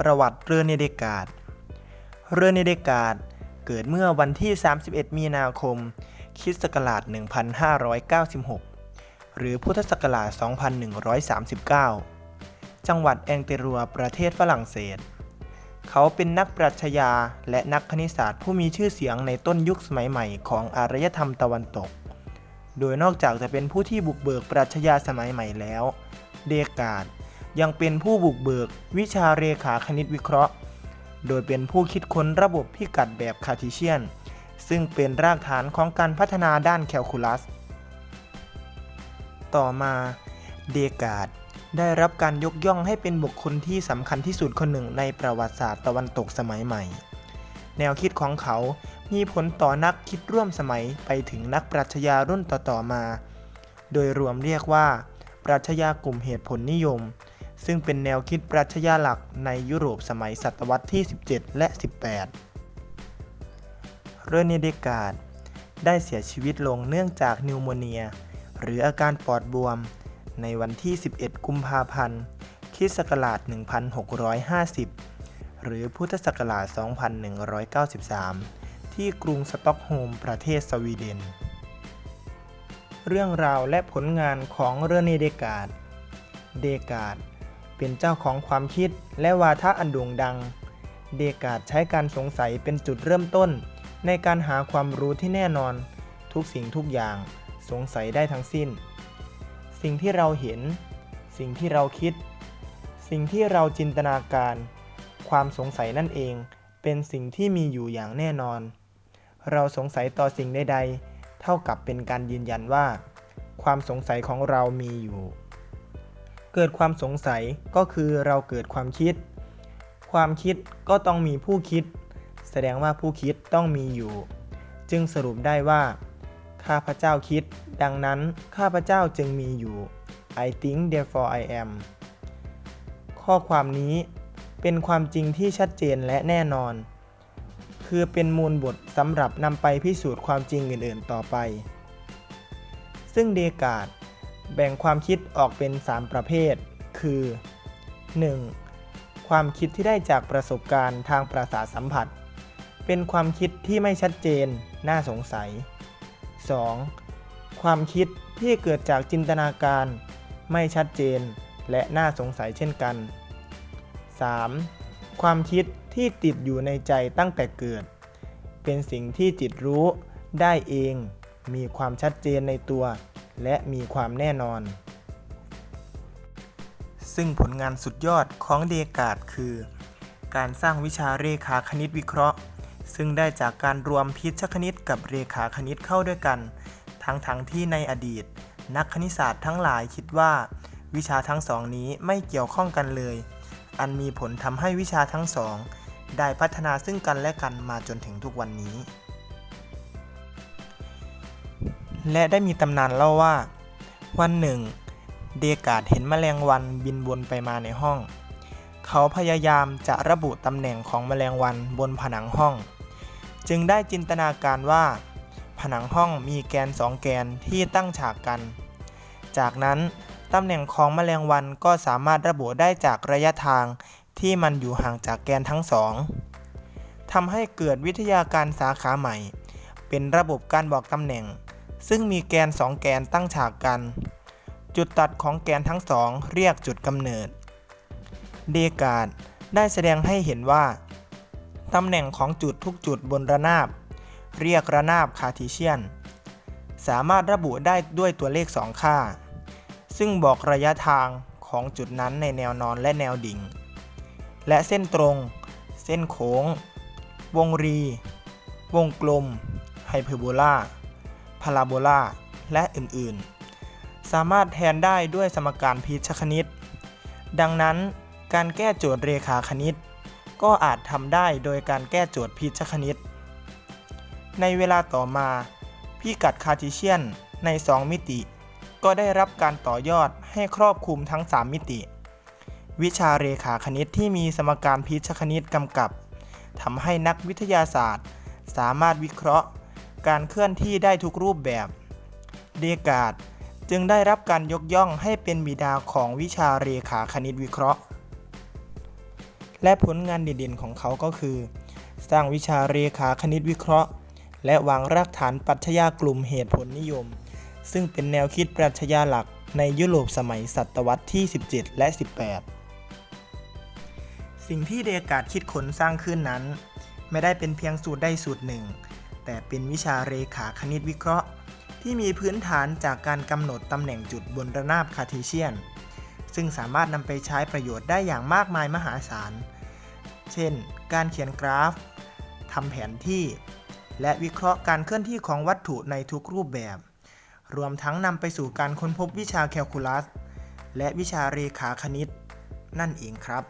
ประวัติเรือเนเดกาดเรือเนเดกาดเกิดเมื่อวันที่ 31 มีนาคม คริสต์ศักราช 1596 หรือพุทธศักราช 2139 จังหวัดแองเตรัวประเทศฝรั่งเศส เขาเป็นนักปรัชญาและนักคณิตศาสตร์ผู้มีชื่อเสียงในต้นยุคสมัยใหม่ของอารยธรรมตะวันตก โดยนอกจากจะเป็นผู้ที่บุกเบิกปรัชญาสมัยใหม่แล้ว เดกาด ยังเป็นผู้บุกเบิก วิชาเรขาคณิตวิเคราะห์ โดยเป็นผู้คิดค้นระบบพิกัดแบบคาร์ทีเชียน ซึ่งเป็นรากฐานของการพัฒนาด้านแคลคูลัส ต่อมาเดกาดได้รับการยกย่องให้เป็นบุคคลที่สำคัญที่สุดคนหนึ่งในประวัติศาสตร์ตะวันตกสมัยใหม่ แนวคิดของเขา มีผลต่อนักคิดร่วมสมัยไปถึงนักปรัชญารุ่นต่อๆมา โดยรวมเรียกว่า ปรัชญากลุ่มเหตุผลนิยม ซึ่งเป็นแนวคิดปรัชญาหลักในยุโรปสมัยศตวรรษที่ 17 และ 18 เรเนเดกาดได้เสียชีวิตลงเนื่องจากนิวโมเนีย หรืออาการปอดบวม ในวันที่ 11 กุมภาพันธ์คริสต์ศักราช 1650 หรือพุทธศักราช 2193 ที่กรุงสต็อกโฮล์มประเทศสวีเดน เรื่องราวและผลงานของเรเนเดกาดเดกาด เป็นเจ้าของความคิดและวาทะอันโด่งดัง เดกาดใช้การสงสัยเป็นจุดเริ่มต้น ในการหาความรู้ที่แน่นอน ทุกสิ่งทุกอย่างสงสัยได้ทั้งสิ้น สิ่งที่เราเห็น สิ่งที่เราคิด สิ่งที่เราจินตนาการ ความสงสัยนั่นเอง เป็นสิ่งที่มีอยู่อย่างแน่นอน เราสงสัยต่อสิ่งใดๆ เท่ากับเป็นการยืนยันว่า ความสงสัยของเรามีอยู่ เกิดความสงสัยก็คือเราเกิดความคิด ความคิดก็ต้องมีผู้คิด แสดงว่าผู้คิดต้องมีอยู่ จึงสรุปได้ว่า ข้าพเจ้าคิด ดังนั้นข้าพเจ้าจึงมีอยู่ I think therefore I am ข้อความนี้เป็นความจริงที่ชัดเจนและแน่นอน คือเป็นมูลบทสำหรับนำไปพิสูจน์ความจริงอื่นๆต่อไป ซึ่งเดกาด แบ่งความคิดออกเป็น 3 ประเภท คือ 1. ความคิดที่ได้จากประสบการณ์ทางประสาทสัมผัส เป็นความคิดที่ไม่ชัดเจน น่าสงสัย 2. ความคิดที่เกิดจากจินตนาการ ไม่ชัดเจน และน่าสงสัยเช่นกัน 3. ความคิดที่ติดอยู่ในใจตั้งแต่เกิด เป็นสิ่งที่จิตรู้ได้เอง มีความชัดเจนในตัว และมีความแน่นอน ซึ่งผลงานสุดยอดของเดกาดคือ การสร้างวิชาเรขาคณิตวิเคราะห์ ซึ่งได้จากการรวมพิชคณิตกับเรขาคณิตเข้าด้วยกัน ทั้งทั้งที่ในอดีต นักคณิตศาสตร์ทั้งหลายคิดว่า วิชาทั้งสองนี้ไม่เกี่ยวข้องกันเลย อันมีผลทำให้วิชาทั้งสองได้พัฒนาซึ่งกันและกันมาจนถึงทุกวันนี้ และได้มีตำนานเล่าว่า วันหนึ่ง เดกาดเห็นแมลงวันบินวนไปมาในห้อง เขาพยายามจะระบุตำแหน่งของแมลงวันบนผนังห้อง จึงได้จินตนาการว่า ผนังห้องมีแกนสองแกนที่ตั้งฉากกัน จากนั้นตำแหน่งของแมลงวันก็สามารถระบุได้จากระยะทางที่มันอยู่ห่างจากแกนทั้งสองทำให้เกิดวิทยาการสาขาใหม่ เป็นระบบการบอกตำแหน่ง ซึ่งมีแกนสองแกนตั้งฉากกัน จุดตัดของแกนทั้งสองเรียกจุดกำเนิด เดกาดได้แสดงให้เห็นว่า ตำแหน่งของจุดทุกจุดบนระนาบ เรียกระนาบคาร์ทีเชียน สามารถระบุได้ด้วยตัวเลขสองค่า ซึ่งบอกระยะทางของจุดนั้นในแนวนอนและแนวดิ่ง และเส้นตรง เส้นโค้ง วงรี วงกลม ไฮเปอร์โบลาาราโบลา และอื่นๆ สามารถแทนได้ด้วยสมการพีชคณิต ดังนั้นการแก้โจทย์เรขาคณิต ก็อาจทำได้โดยการแก้โจทย์พีชคณิต ในเวลาต่อมาพิกัดคาร์ทีเชียนใน 2 มิติ ก็ได้รับการต่อยอดให้ครอบคลุมทั้ง 3 มิติ วิชาเรขาคณิตที่มีสมการพีชคณิตกำกับทำให้นักวิทยาศาสตร์ สามารถวิเคราะห์ การเคลื่อนที่ได้ทุกรูปแบบ เดกาดจึงได้รับการยกย่องให้เป็นบิดาของวิชาเรขาคณิตวิเคราะห์ และผลงานเด่นๆของเขาก็คือ สร้างวิชาเรขาคณิตวิเคราะห์ และวางรากฐานปรัชญากลุ่มเหตุผลนิยม ซึ่งเป็นแนวคิดปรัชญาหลักในยุโรปสมัยศตวรรษที่ 17 และ 18 สิ่งที่เดการ์ดคิดค้นสร้างขึ้นนั้น ไม่ได้เป็นเพียงสูตรได้สูตรหนึ่ง แต่เป็นวิชาเรขาคณิตวิเคราะห์ ที่มีพื้นฐานจากการกำหนดตำแหน่งจุดบนระนาบคาร์ทีเชียน ซึ่งสามารถนำไปใช้ประโยชน์ได้อย่างมากมายมหาศาล เช่น การเขียนกราฟทำแผนที่ และวิเคราะห์การเคลื่อนที่ของวัตถุในทุกรูปแบบ รวมทั้งนำไปสู่การค้นพบวิชาแคลคูลัส และวิชาเรขาคณิต นั่นเองครับ